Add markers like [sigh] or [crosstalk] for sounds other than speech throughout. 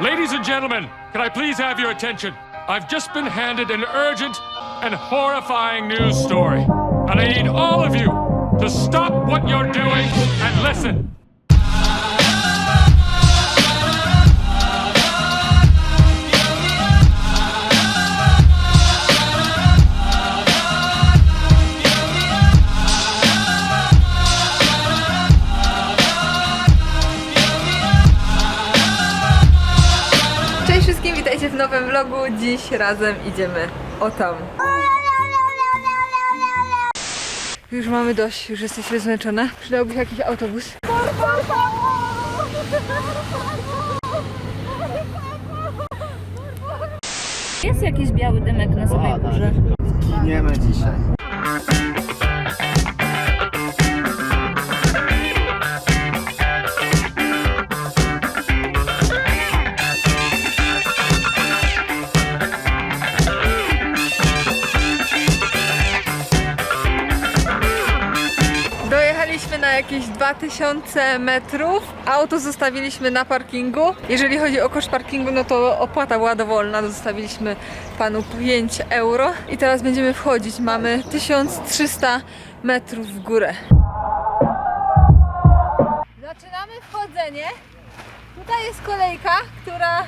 Ladies and gentlemen, can I please have your attention? I've just been handed an urgent and horrifying news story. And I need all of you to stop what you're doing and listen. Nowym vlogu. Dziś razem idziemy o tam. Już mamy dość, już jesteśmy zmęczone. Przydałby się jakiś autobus. Jest jakiś biały dymek na samej górze. Giniemy dzisiaj. Jakieś 2000 metrów. Auto zostawiliśmy na parkingu. Jeżeli chodzi o koszt parkingu, no to opłata była dowolna. Zostawiliśmy panu 5 euro. I teraz będziemy wchodzić. Mamy 1300 metrów w górę. Zaczynamy wchodzenie. Tutaj jest kolejka, która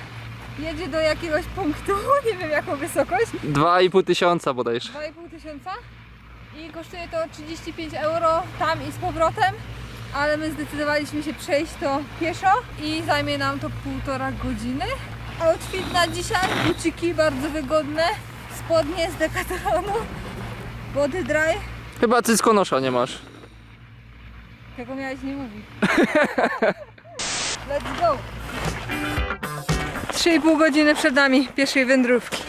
jedzie do jakiegoś punktu. [laughs] Nie wiem jaką wysokość. 2,5 tysiąca bodajże. 2,5 tysiąca i kosztuje to 35 euro tam i z powrotem, ale my zdecydowaliśmy się przejść to pieszo i zajmie nam to półtora godziny. Outfit na dzisiaj, buciki bardzo wygodne, spodnie z Decathlonu, body dry, Chyba cyckonosza nie masz. tego miałeś nie mówić. [laughs] Let's go! 3,5 godziny przed nami pierwszej wędrówki.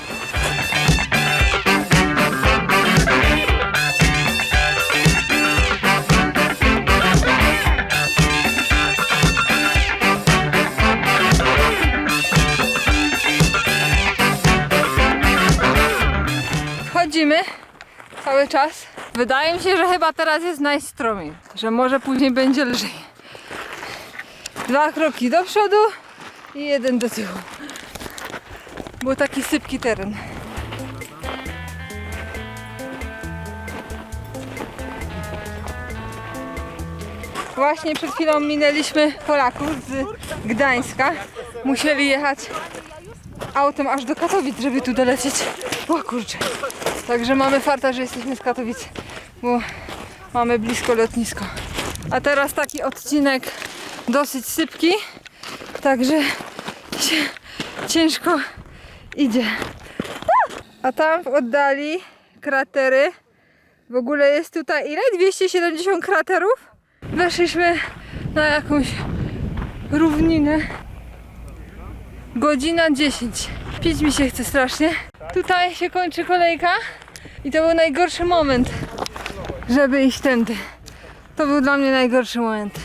Wchodzimy cały czas. Wydaje mi się, że chyba teraz jest najstromiej, że może później będzie lżej. Dwa kroki do przodu i jeden do tyłu. Był taki sypki teren. Właśnie przed chwilą minęliśmy Polaków z Gdańska. Musieli jechać autem aż do Katowic, żeby tu dolecieć. O kurczę. Także mamy farta, że jesteśmy z Katowic, bo mamy blisko lotnisko. A teraz taki odcinek dosyć sypki, także ciężko idzie. A tam w oddali kratery. W ogóle jest tutaj ile? 270 kraterów? Weszliśmy na jakąś równinę. Godzina 10. Pić mi się chce strasznie. Tutaj się kończy kolejka i to był najgorszy moment, żeby iść tędy. To był dla mnie najgorszy moment.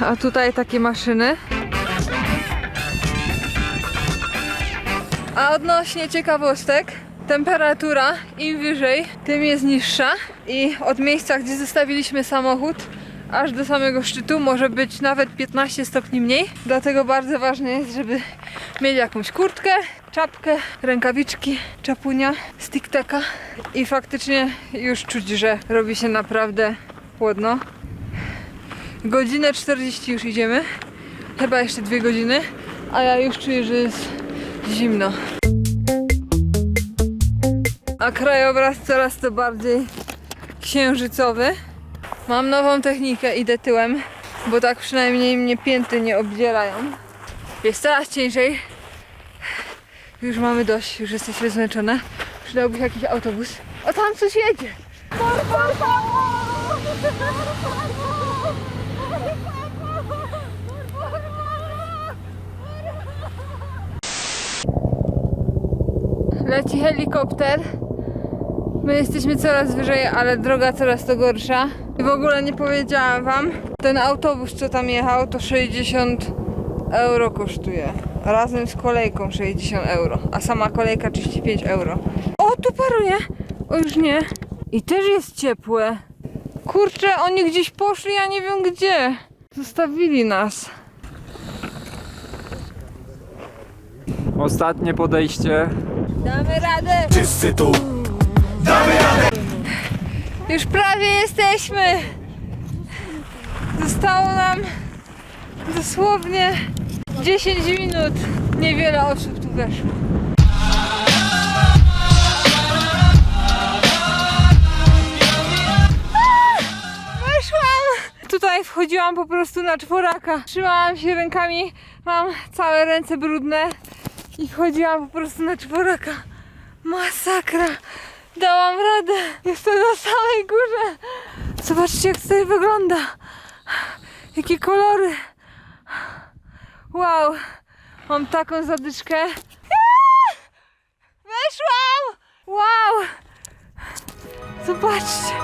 A tutaj takie maszyny. A odnośnie ciekawostek, temperatura im wyżej, tym jest niższa i od miejsca, gdzie zostawiliśmy samochód, aż do samego szczytu może być nawet 15 stopni mniej. Dlatego bardzo ważne jest, żeby mieć jakąś kurtkę, czapkę, rękawiczki, czapunia, stikteka i faktycznie już czuć, że robi się naprawdę chłodno. Godzinę 40 już idziemy, chyba jeszcze dwie godziny, a ja już czuję, że jest zimno. A krajobraz coraz to bardziej księżycowy. Mam nową technikę, idę tyłem, bo tak przynajmniej mnie pięty nie obdzierają. Jest coraz ciężej. Już mamy dość, już jesteśmy zmęczone. Przydałby się jakiś autobus. O, tam coś jedzie! Leci helikopter. My jesteśmy coraz wyżej, ale droga coraz to gorsza. I w ogóle nie powiedziałam wam, ten autobus co tam jechał to 60 euro kosztuje. Razem z kolejką 60 euro, a sama kolejka 35 euro. O, tu paruje! O, już nie. I też jest ciepłe. Kurczę, oni gdzieś poszli, ja nie wiem gdzie. Zostawili nas. Ostatnie podejście. Damy radę! Wszyscy tu Już prawie jesteśmy! Zostało nam dosłownie 10 minut. Niewiele osób tu weszło. Weszłam! Tutaj wchodziłam po prostu na czworaka. Trzymałam się rękami, mam całe ręce brudne i wchodziłam po prostu na czworaka. Masakra! Dałam radę! Jestem na samej górze! Zobaczcie, jak tutaj wygląda! Jakie kolory! Wow! Mam taką zadyszkę. Aaa! [laughs] Weszłam! Wow! Zobaczcie!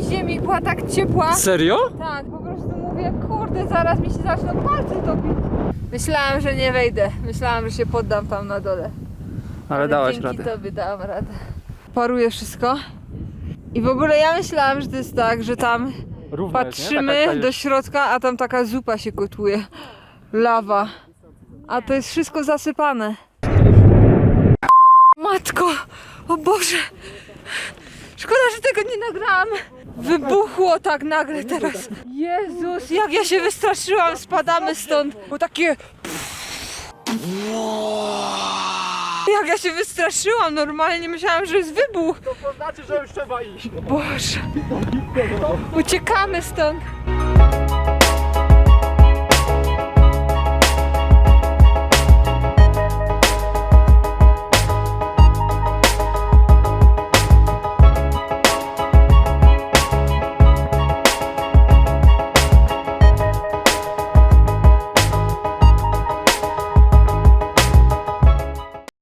Ziemi, była tak ciepła. Serio? Tak, po prostu mówię, kurde, zaraz mi się zaczną palce topić. Myślałam, że nie wejdę. Myślałam, że się poddam tam na dole. Ale dałaś dzięki radę. tobie dałam radę. Paruje wszystko. I w ogóle ja myślałam, że to jest tak, że tam Równo patrzymy do środka, a tam taka zupa się kotłuje. Lawa. A to jest wszystko zasypane. Matko! O Boże! Szkoda, że tego nie nagrałam. Wybuchło tak nagle teraz. Jezus, jak ja się wystraszyłam, spadamy stąd. Bo takie... Jak ja się wystraszyłam, normalnie myślałam, że jest wybuch. To znaczy, że już trzeba iść. Boże. Uciekamy stąd.